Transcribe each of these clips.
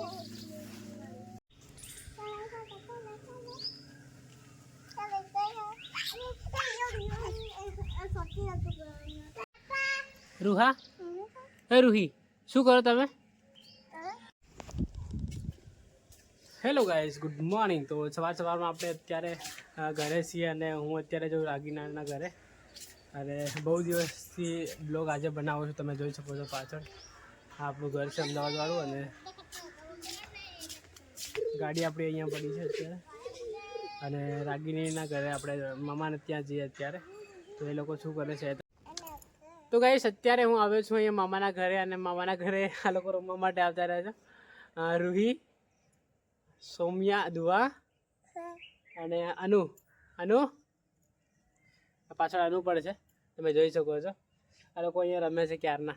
hello guys good morning तो सवा सवा में अपने અત્યારે ઘરે છીએ અને હું અત્યારે જો રાગીનાના ઘરે આ બહુ દિવસથી બ્લોગ આજે બનાવો છું તમે જોઈ શકો છો પાછળ આપ લોકો ઘરે છે અમદાવાદ વાળા અને ગાડી આપણી અહીંયા પડી છે અત્યારે અને રાગીનીના ઘરે આપણે મામાને ત્યાં જઈએ અત્યારે તો એ લોકો શું કરે છે તો ગાઈશ અત્યારે હું આવ્યો છું અહીંયા મામાના ઘરે અને મામાના ઘરે આ લોકો રમવા માટે આવતા રહ્યા છે રૂહી સૌમ્યા દુઆ અને અનુ અનુ પાછળ અનુ પણ છે તમે જોઈ શકો છો આ લોકો અહીંયા રમે છે ક્યારના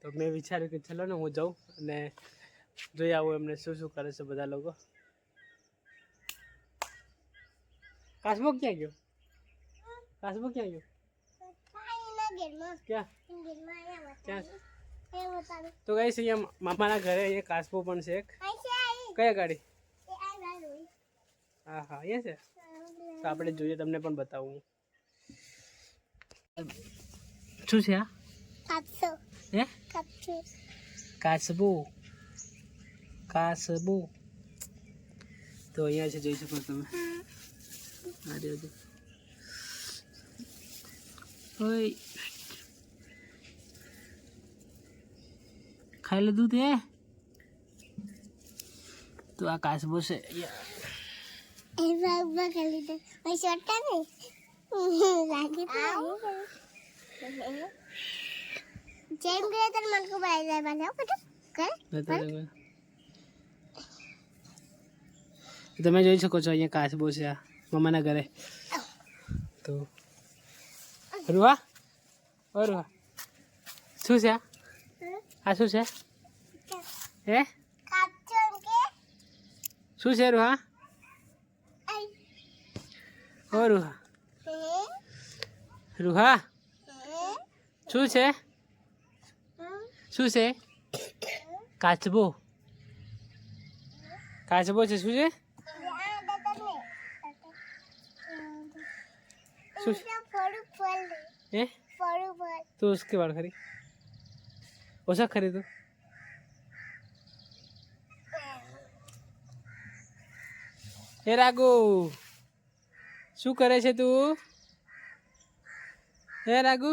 તો મેં વિચાર્યું કે ચલો ને હું જાઉં અને जई आओ हमने सो सो करे से બધા લોકો કાસબો ક્યાં ગયો કાસબો ક્યાં ગયો કાઈ ન ગેર મ શું કિંગ માંયા બતા ચ એ બતા તો ગાઈસ ય મ મમાના ઘરે ય કાસબો પણ છે કયા ગાડી એ આ આ હા હા એ છે તો આપણે જોજે તમને પણ બતાવું શું છે કાસબો હે કાસબો કાસબો કાસબો તો અહીંયા છે જોઈ શકો તમે આ રહ્યો ઓય ખાઈ લીધું તે તો આ કાસબો છે જેમ કે તને મન કો બાય જાય બાય ઓકે કરે તમે જોઈ શકો છો અહીંયા કાચબો છે આ મમ્માના ઘરે તો રૂહા ઓ રૂહા શું છે આ શું છે હે શું છે રૂહા ઓ રૂહા રૂહા શું છે શું છે કાચબો કાચબો છે શું છે तो उसके बाद खरी ओसा खरी तो એ રાગુ શું કરે तू हे હે રાગુ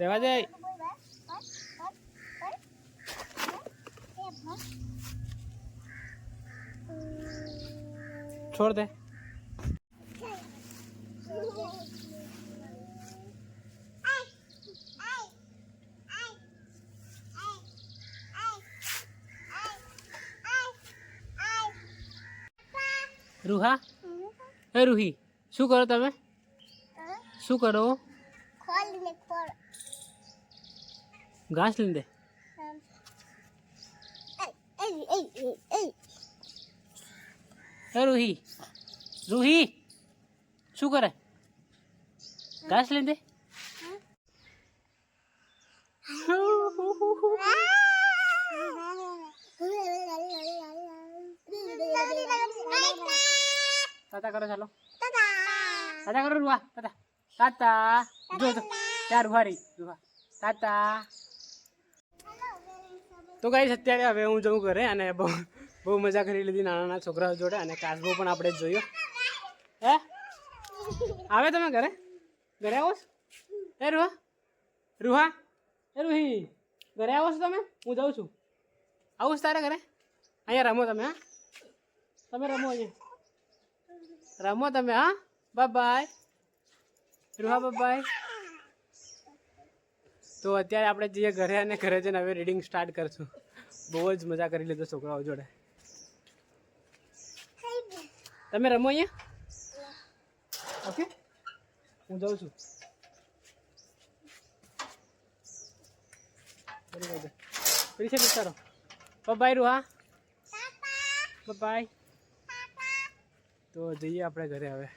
રહેવા જાય છોડ દે રૂહા એ રૂહી શું કરો તમે શું કરો घास ले दे रूही रूही शू कर घास ले दे करो चलो करो रुआ रुआ रुआ रुआ रुआ रुआ रुआ रुआ रुआ रुआ रुआ रुआ તો ગાઈસ અત્યારે હવે હું જઉં ઘરે અને બહુ બહુ મજા કરી લીધી નાના નાના છોકરાઓ જોડે અને કાસબો પણ આપણે જ જોયો હે આવે તમે ઘરે ઘરે આવો છો એ રૂહા રૂહા એ રૂહી ઘરે આવો છો તમે હું જાઉં છું આવું છું તારે ઘરે અહીંયા રમો તમે હા તમે રમો અહીંયા રમો તમે હા બાય બાય રૂહા બાય તો અત્યારે આપણે જઈએ ઘરે અને ઘરે જઈને હવે રીડિંગ સ્ટાર્ટ કરશું બહુ જ મજા કરી લીધો છોકરાઓ જોડે તમે રમો અહીંયા ઓકે હું જાઉં છું ફરી છે વિચારો પપ્પાઈ રૂહા પપ્પાઈ તો જઈએ આપણે ઘરે હવે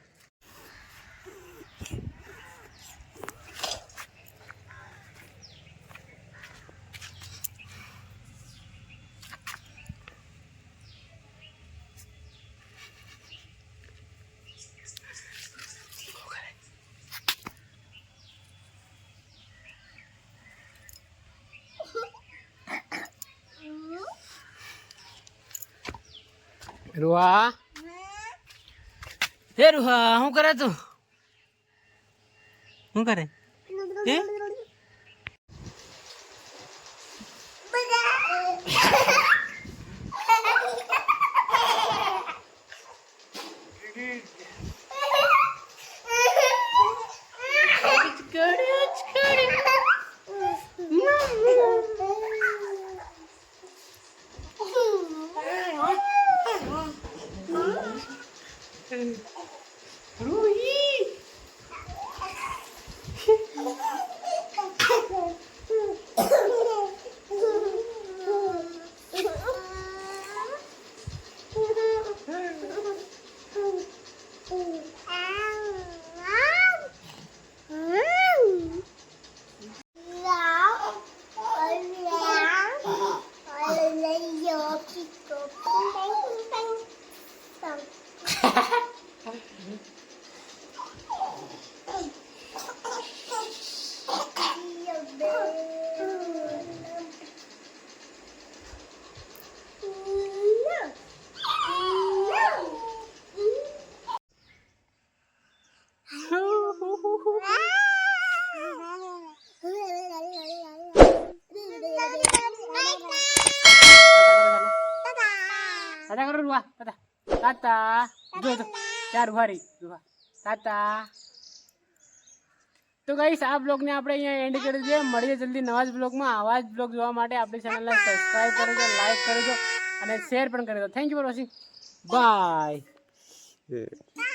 રૂહા હે રૂહા શું કરે તું શું કરે હે तो गाइस आप ब्लॉग ने आप एंड कर दिए मड़िए जल्दी नवाज ब्लॉग में आवाज ब्लॉग जो अपने चैनल सब्सक्राइब कर लाइक कर और शेयर कर दो thank you for watching bye